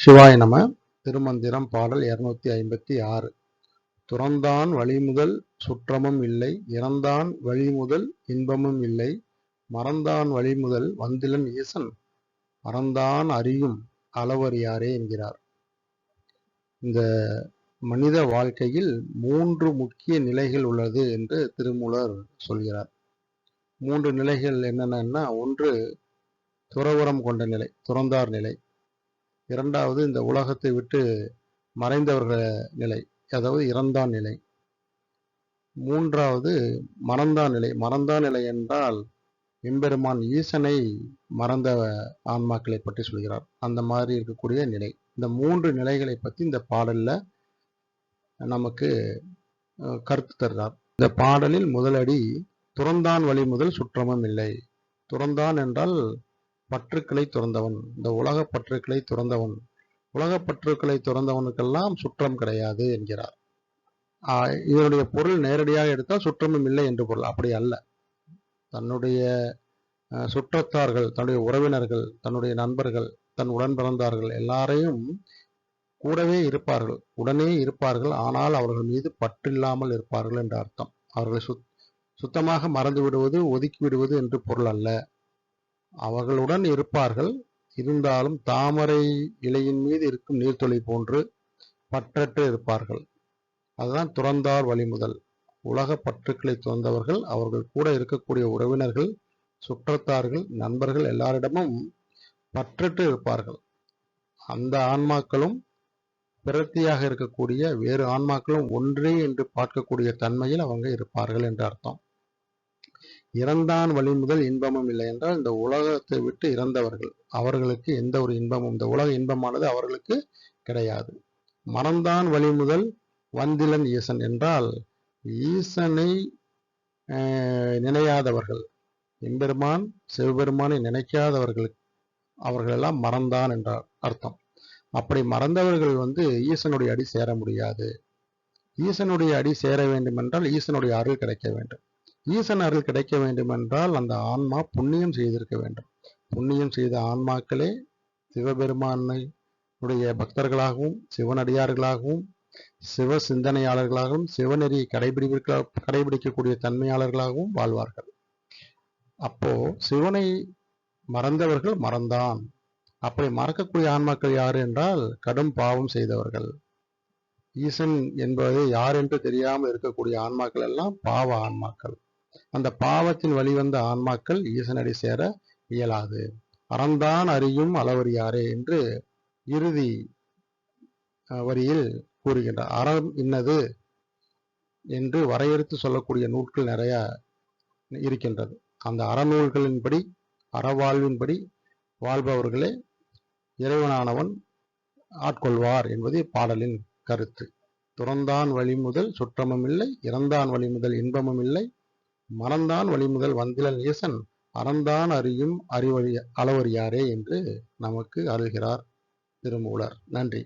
சிவாய நம திருமந்திரம் பாடல் இருநூத்தி ஐம்பத்தி ஆறு. துறந்தான் வழிமுதல் சுற்றமும் இல்லை இறந்தான் வழிமுதல் இன்பமும் இல்லை. மறந்தான் வழிமுதல் வந்திலன் ஈசன் மறந்தான் அறியும் அளவறியாரே என்கிறார். இந்த மனித வாழ்க்கையில் மூன்று முக்கிய நிலைகள் உள்ளது என்று திருமூலர் சொல்கிறார். மூன்று நிலைகள் என்னென்னா ஒன்று துறவுரம் கொண்ட நிலை துறந்தார் நிலை. இரண்டாவது இந்த உலகத்தை விட்டு மறைந்தவர்கள நிலை அதாவது இறந்தான் நிலை. மூன்றாவது மறந்தான் நிலை. மறந்தான் நிலை என்றால் எம்பெருமான் ஈசனை மறந்த ஆன்மாக்களை பற்றி சொல்கிறார். அந்த மாதிரி இருக்கக்கூடிய நிலை. இந்த மூன்று நிலைகளை பற்றி இந்த பாடலில் நமக்கு கருத்து தருகிறார் இந்த பாடலில் முதலடி துறந்தான் வழி முதல் சுற்றமும் இல்லை. துறந்தான் என்றால் பற்றுக்களை துறந்தவன். இந்த உலக பற்றுக்களை துறந்தவன். உலக பற்றுக்களை துறந்தவனுக்கெல்லாம் சுற்றம் கிடையாது என்கிறார். இதனுடைய பொருள் நேரடியாக எடுத்தால் சுற்றமும் இல்லை என்று பொருள். அப்படி அல்ல. தன்னுடைய சுற்றத்தார்கள் தன்னுடைய உறவினர்கள் தன்னுடைய நண்பர்கள் தன் உடன் பிறந்தார்கள் எல்லாரையும் கூடவே இருப்பார்கள். உடனே இருப்பார்கள். ஆனால் அவர்கள் மீது பற்றில்லாமல் இருப்பார்கள் என்ற அர்த்தம். அவர்களை சுத் சுத்தமாக மறந்து விடுவது ஒதுக்கி விடுவது என்று பொருள் அல்ல. அவர்களுடன் இருப்பார்கள். இருந்தாலும் தாமரை இலையின் மீது இருக்கும் நீர்த்துளி போன்று பற்றற்று இருப்பார்கள். அதுதான் துறந்தார் வழிமுதல். உலக பற்றுக்களை துறந்தவர்கள் அவர்கள் கூட இருக்கக்கூடிய உறவினர்கள் சுற்றத்தார்கள் நண்பர்கள் எல்லாரிடமும் பற்றற்று இருப்பார்கள். அந்த ஆன்மாக்களும் பிரத்தியாக இருக்கக்கூடிய வேறு ஆன்மாக்களும் ஒன்றே என்று பார்க்கக்கூடிய தன்மையில் அவங்க இருப்பார்கள் என்று அர்த்தம். இறந்தான் வழி முதல் இன்பமும் இல்லை என்றால் இந்த உலகத்தை விட்டு இறந்தவர்கள். அவர்களுக்கு எந்த ஒரு இன்பமும் இந்த உலக இன்பமானது அவர்களுக்கு கிடையாது. மறந்தான் வழி முதல் வந்திலன் ஈசன் என்றால் ஈசனை நினையாதவர்கள் எம்பெருமான் சிவபெருமானை நினைக்காதவர்கள் அவர்களெல்லாம் மறந்தான் என்றார் அர்த்தம். அப்படி மறந்தவர்கள் வந்து ஈசனுடைய அடி சேர முடியாது. ஈசனுடைய அடி சேர வேண்டும் என்றால் ஈசனுடைய அருள் கிடைக்க வேண்டும். ஈசன் அருள் கிடைக்க வேண்டும் என்றால் அந்த ஆன்மா புண்ணியம் செய்திருக்க வேண்டும். புண்ணியம் செய்த ஆன்மாக்களே சிவபெருமானை உடைய பக்தர்களாகவும் சிவனடியார்களாகவும் சிவ சிந்தனையாளர்களாகவும் சிவநெறியை கடைபிடிக்க கடைபிடிக்கக்கூடிய தன்மையாளர்களாகவும் வாழ்வார்கள். அப்போ சிவனை மறந்தவர்கள் மறந்தான். அப்படி மறக்கக்கூடிய ஆன்மாக்கள் யார் என்றால் கடும் பாவம் செய்தவர்கள். ஈசன் என்பது யார் என்று தெரியாமல் இருக்கக்கூடிய ஆன்மாக்கள் எல்லாம் பாவ ஆன்மாக்கள். அந்த பாவத்தின் வழிவந்த ஆன்மாக்கள் ஈசனடி சேர இயலாது. அறந்தான் அறியும் அளவறியாரே என்று இறுதி வரியில் கூறுகின்றார். அறம் இன்னது என்று வரையறுத்து சொல்லக்கூடிய நூல்கள் நிறைய இருக்கின்றது. அந்த அறநூல்களின்படி அறவாழ்வின்படி வாழ்பவர்களே இறைவனானவன் ஆட்கொள்வார் என்பது பாடலின் கருத்து. துறந்தான் வழி முதல் சுற்றமும் இல்லை இறந்தான் வழி முதல் இன்பமும் இல்லை மறந்தான் வழிமுதல் வந்திலன் ஈசன் அறந்தான் அறியும் அறிவழி அளவறியாரே என்று நமக்கு அருள்கிறார் திருமூலர். நன்றி.